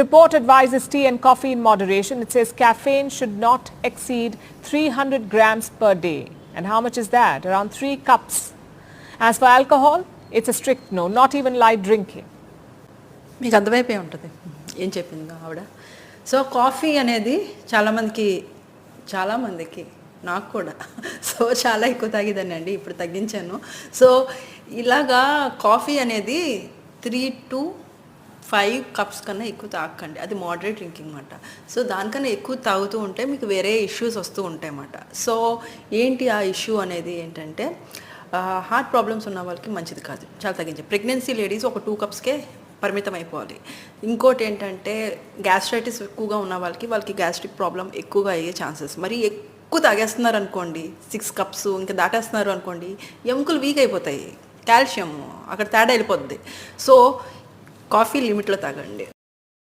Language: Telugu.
report advises tea and coffee in moderation. It says caffeine should not exceed 300 grams per day. And how much is that? Around 3 cups. As for alcohol, it's a strict no, not even light drinking. మీకు అర్థమైపోయి ఉంటుంది ఏం చెప్పిందో ఆవిడ సో కాఫీ అనేది చాలామందికి చాలామందికి నాకు కూడా సో చాలా ఎక్కువ తాగేదాన్ని అండి ఇప్పుడు తగ్గించాను సో ఇలాగా కాఫీ అనేది త్రీ టు ఫైవ్ కప్స్ కన్నా ఎక్కువ తాగకండి. అది మోడరేట్ డ్రింకింగ్ అనమాట సో దానికన్నా ఎక్కువ తాగుతూ ఉంటే మీకు వేరే ఇష్యూస్ వస్తూ ఉంటాయి అన్నమాట. సో ఏంటి ఆ ఇష్యూ అనేది ఏంటంటే హార్ట్ ప్రాబ్లమ్స్ ఉన్న వాళ్ళకి మంచిది కాదు. చాలా తగ్గించి ప్రెగ్నెన్సీ లేడీస్ ఒక టూ కప్స్కే పరిమితం అయిపోవాలి. ఇంకోటి ఏంటంటే గ్యాస్ట్రైటిస్ ఎక్కువగా ఉన్న వాళ్ళకి వాళ్ళకి గ్యాస్ట్రిక్ ప్రాబ్లం ఎక్కువగా అయ్యే ఛాన్సెస్ మరి ఎక్కువ తాగేస్తున్నారు అనుకోండి సిక్స్ కప్స్ ఇంకా దాటేస్తున్నారు అనుకోండి ఎముకలు వీక్ అయిపోతాయి. కాల్షియం అక్కడ తేడా వెళ్ళిపోద్ది. సో కాఫీ లిమిట్లో తాగండి.